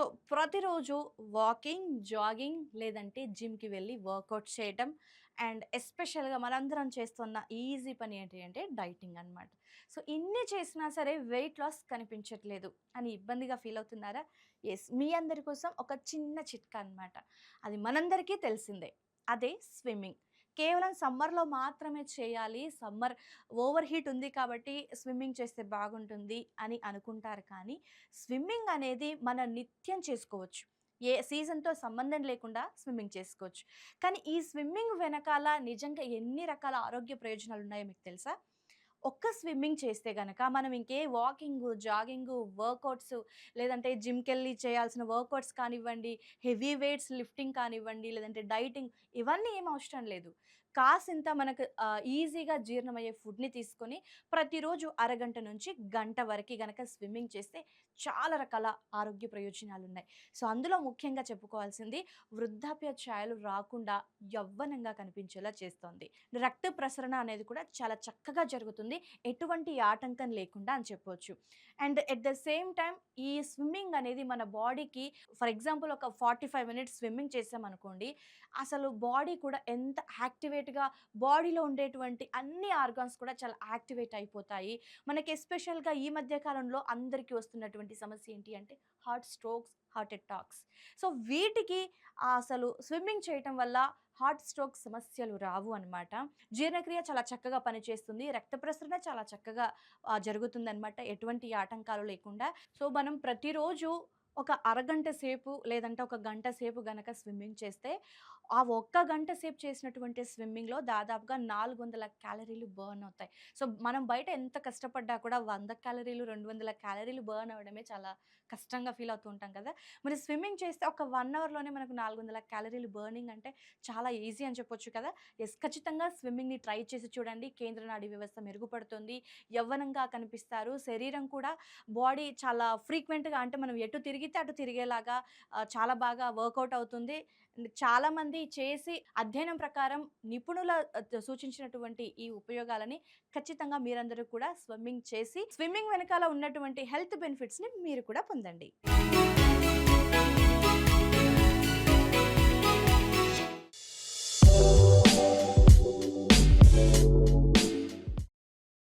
So ప్రతిరోజు walking jogging లేదంటే జిమ్కి వెళ్ళి వర్కౌట్ చేయటం అండ్ ఎస్పెషల్గా మనందరం చేస్తున్న ఈజీ పని ఏంటి అంటే డైటింగ్ అన్నమాట. సో ఇన్ని చేసినా సరే వెయిట్ లాస్ కనిపించట్లేదు అని ఇబ్బందిగా ఫీల్ అవుతున్నారా? ఎస్ మీ అందరి కోసం ఒక చిన్న చిట్కా అన్నమాట. అది మనందరికీ తెలిసిందే. అదే స్విమ్మింగ్. కేవలం సమ్మర్లో మాత్రమే చేయాలి. సమ్మర్ ఓవర్ హీట్ ఉంది కాబట్టి స్విమ్మింగ్ చేస్తే బాగుంటుంది అని అనుకుంటారు కానీ స్విమ్మింగ్ అనేది మన నిత్యం చేసుకోవచ్చు. ఏ సీజన్తో సంబంధం లేకుండా స్విమ్మింగ్ చేసుకోవచ్చు. కానీ ఈ స్విమ్మింగ్ వెనకాల నిజంగా ఎన్ని రకాల ఆరోగ్య ప్రయోజనాలు ఉన్నాయో మీకు తెలుసా? ఒక్క స్విమ్మింగ్ చేస్తే కనుక మనం ఇంకే వాకింగ్ జాగింగ్ వర్కౌట్స్ లేదంటే జిమ్కి వెళ్ళి చేయాల్సిన వర్కౌట్స్ కానివ్వండి హెవీ వెయిట్స్ లిఫ్టింగ్ కానివ్వండి లేదంటే డైటింగ్ ఇవన్నీ ఏం అవసరం లేదు. కాసింత మనకు ఈజీగా జీర్ణమయ్యే ఫుడ్ని తీసుకొని ప్రతిరోజు అరగంట నుంచి గంట వరకు కనుక స్విమ్మింగ్ చేస్తే చాలా రకాల ఆరోగ్య ప్రయోజనాలు ఉన్నాయి సో అందులో ముఖ్యంగా చెప్పుకోవాల్సింది వృద్ధాప్య ఛాయలు రాకుండా యవ్వనంగా కనిపించేలా చేస్తోంది. రక్త ప్రసరణ అనేది కూడా చాలా చక్కగా జరుగుతుంది. ఎటువంటి ఆటంకం లేకుండా అని చెప్పొచ్చు. And at the same time ఈ స్విమ్మింగ్ అనేది మన బాడీకి ఫర్ ఎగ్జాంపుల్ ఒక ఫార్టీ ఫైవ్ మినిట్స్ స్విమ్మింగ్ చేసామనుకోండి అసలు బాడీ కూడా ఎంత యాక్టివేట్గా బాడీలో ఉండేటువంటి అన్ని ఆర్గాన్స్ కూడా చాలా యాక్టివేట్ అయిపోతాయి. మనకి ఎస్పెషల్గా ఈ మధ్య కాలంలో అందరికీ వస్తున్నటువంటి సమస్య ఏంటి అంటే heart strokes heart attacks. So వీటికి అసలు స్విమ్మింగ్ చేయటం వల్ల హార్ట్ స్ట్రోక్ సమస్యలు రావు అనమాట జీర్ణక్రియ చాలా చక్కగా పనిచేస్తుంది. రక్త ప్రసరణ చాలా చక్కగా జరుగుతుంది అనమాట ఎటువంటి ఆటంకాలు లేకుండా. సో మనం ప్రతిరోజు ఒక అరగంట సేపు లేదంటే ఒక గంట సేపు గనక స్విమ్మింగ్ చేస్తే ఆ ఒక్క గంట సేపు చేసినటువంటి స్విమ్మింగ్లో దాదాపుగా నాలుగు వందల క్యాలరీలు బర్న్ అవుతాయి. సో మనం బయట ఎంత కష్టపడ్డా కూడా వంద క్యాలరీలు రెండు వందల క్యాలరీలు బర్న్ అవ్వడమే చాలా కష్టంగా ఫీల్ అవుతూ ఉంటాం కదా! మరి స్విమ్మింగ్ చేస్తే ఒక వన్ అవర్లోనే మనకు నాలుగు వందల క్యాలరీలు బర్నింగ్ అంటే చాలా ఈజీ అని చెప్పొచ్చు కదా! ఎస్ ఖచ్చితంగా స్విమ్మింగ్ని ట్రై చేసి చూడండి. కేంద్ర నాడీ వ్యవస్థ మెరుగుపడుతుంది. యవ్వనంగా కనిపిస్తారు. శరీరం కూడా బాడీ చాలా ఫ్రీక్వెంట్గా అంటే మనం ఎటు తిరిగి తిరిగితే అటు తిరిగేలాగా చాలా బాగా వర్కౌట్ అవుతుంది. చాలామంది చేసి అధ్యయనం ప్రకారం నిపుణుల సూచించినటువంటి ఈ ఉపయోగాలని ఖచ్చితంగా మీరందరూ కూడా స్విమ్మింగ్ చేసి స్విమ్మింగ్ వెనకాల ఉన్నటువంటి హెల్త్ బెనిఫిట్స్ని మీరు కూడా పొందండి.